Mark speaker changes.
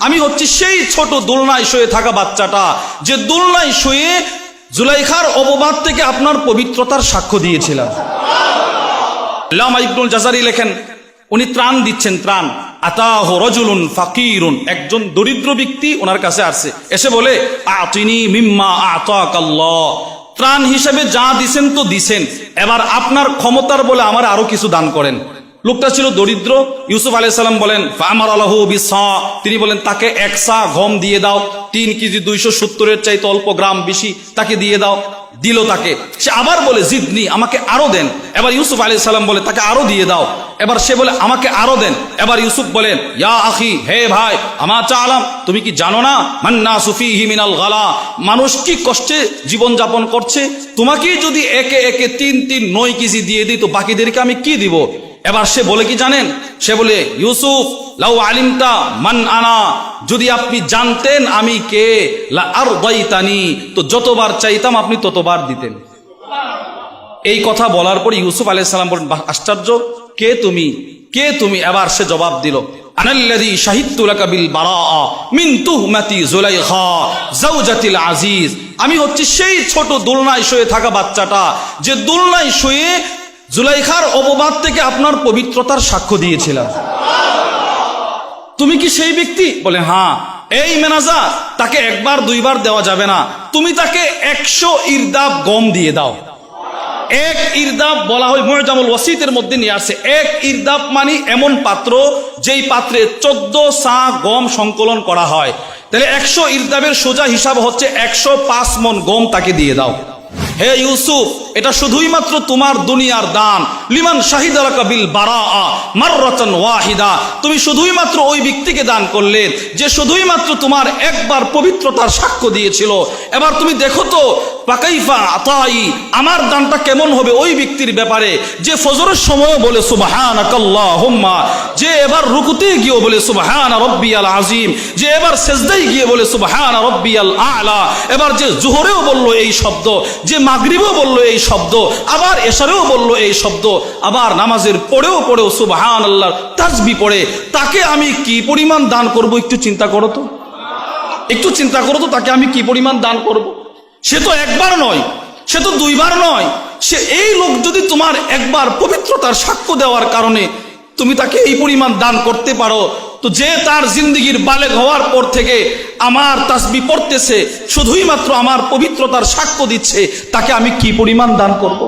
Speaker 1: আমি হচ্ছে সেই ছোট দোলনায় শুয়ে থাকা বাচ্চাটা যে দোলনায় শুয়ে জুলাইখার অপবাদ থেকে আপনার পবিত্রতার সাক্ষ্য দিয়েছিলাম। লামা ইবনুল জাজারি লেখেন, উনি ত্রাণ দিচ্ছেন, ত্রাণ। আতাহ রজুলুন ফাকিরুন। একজন দরিদ্র ব্যক্তি ওনার কাছে আসছে। এসে বলে, আতিনি মিম্মা আতাকাল্লাহ। ত্রাণ হিসেবে যা দিছেন তো দিছেন। এবার আপনার ক্ষমতার বলে আমার আরও কিছু দান করেন। লোকটা ছিল দরিদ্র। ইউসুফ আলাইসাল্লাম বলেন আমার আল্লাহ তিনি বলেন, তাকে একসা গম দিয়ে দাও। তিন কেজি দুইশো সত্তরের চাইতে অল্প গ্রাম বেশি তাকে দিয়ে দাও। দিল তাকে। সে আবার বলে, জিদনি, আমাকে আরও দেন। এবার ইউসুফ আলী সাল্লাম বলে, তাকে আরও দিয়ে দাও। এবার সে বলে, আমাকে আরও দেন। এবার ইউসুফ বলেন ইয়া আখি, হে ভাই আমার চালাম তুমি কি জানো না? মান্না সুফি হিমিনাল গালা। মানুষ কি কষ্টে জীবন যাপন করছে? তোমাকে যদি একে একে তিন তিন নয় কেজি দিয়ে দিই, তো বাকিদেরকে আমি কি দিব? এবার সে বলে কি জানেন? সে বলে ইউসুফ লাউ আলিমতা মান আনা। যদি আপনি জানতেন আমি কে লা আর দাইতানি তো যতবার চাইতাম আপনি ততবার দিতেন। এই কথা বলার পর ইউসুফ আলাইহিস সালাম বলেন "বাহ, আশ্চর্য। কে তুমি? কে তুমি? এবার সে জবাব দিল আনাল্লাযী শাহিদতু লাকা বিল বারাআ মিন তুহমাতি যুলাইখা যাওজাতিল আজিজ। আমি হচ্ছে সেই ছোট দোলনায় শুয়ে থাকা বাচ্চাটা যে দোলনায় শুয়ে জুলাইখার অপবাদ থেকে আপনার পবিত্রতার সাক্ষ্য দিয়েছিলাম। তুমি কি সেই ব্যক্তি? বলে হ্যাঁ এই মেনাজা তাকে একবার, দুইবার দেওয়া যাবে না। তুমি তাকে একশো ইরদাব গম দিয়ে দাও। এক ইরদাব বলা হয় ময়জামুল ওয়াসিতের মধ্যে নিয়ে আসে। এক ইরদাব মানে এমন পাত্র, যেই পাত্রে চোদ্দ সা গম সংকলন করা হয়। তাহলে একশো ইরদাবের সোজা হিসাব হচ্ছে একশো পাঁচ মন গম তাকে দিয়ে দাও। হে ইউসুফ এটা শুধুই মাত্র তোমার দুনিয়ার দান। লিমান শাহিদ বিল বারা মাররাতান ওয়াহিদা। তুমি শুধুই মাত্র ওই ব্যক্তিকে দান করলে, যে শুধুই মাত্র তোমার একবার পবিত্রতার সাক্ষ্য দিয়েছিল। এবার তুমি দেখো তো পাকাইফা আতাই, আমার দানটা কেমন হবে ওই ব্যক্তির ব্যাপারে, যে ফজরের সময় বলে সুবাহান আকাল্লাহুম্মা যে এবার রুকুতে গিয়ে বলে, সুবাহান রব্বিয়াল আজিম যে এবার সেজদাই গিয়ে বলে, সুবাহান রব্বিয়াল আলা। এবার যে জোহরেও বলল এই শব্দ, যে মাগরিবেও বলল এই শব্দ। আবার এশারেও বলল এই শব্দ। আবার নামাজের পড়েও পড়েও সুবাহান আল্লাহ তাজবি পড়ে। তাকে আমি কি পরিমাণ দান করব একটু চিন্তা করো তো। একটু চিন্তা করো তো তাকে আমি কি পরিমাণ দান করব। সে তো একবার নয়, সে তো দুইবার নয়। সে এই লোক যদি তোমার একবার পবিত্রতার সাক্ষ্য দেওয়ার কারণে তুমি তাকে এই পরিমাণ দান করতে পারো তো যে তার জিন্দগির বালেগ হওয়ার পর থেকে আমার তাসবি পড়তেছে, শুধুই মাত্র আমার পবিত্রতার সাক্ষ্য দিচ্ছে, তাকে আমি কি পরিমাণ দান করব।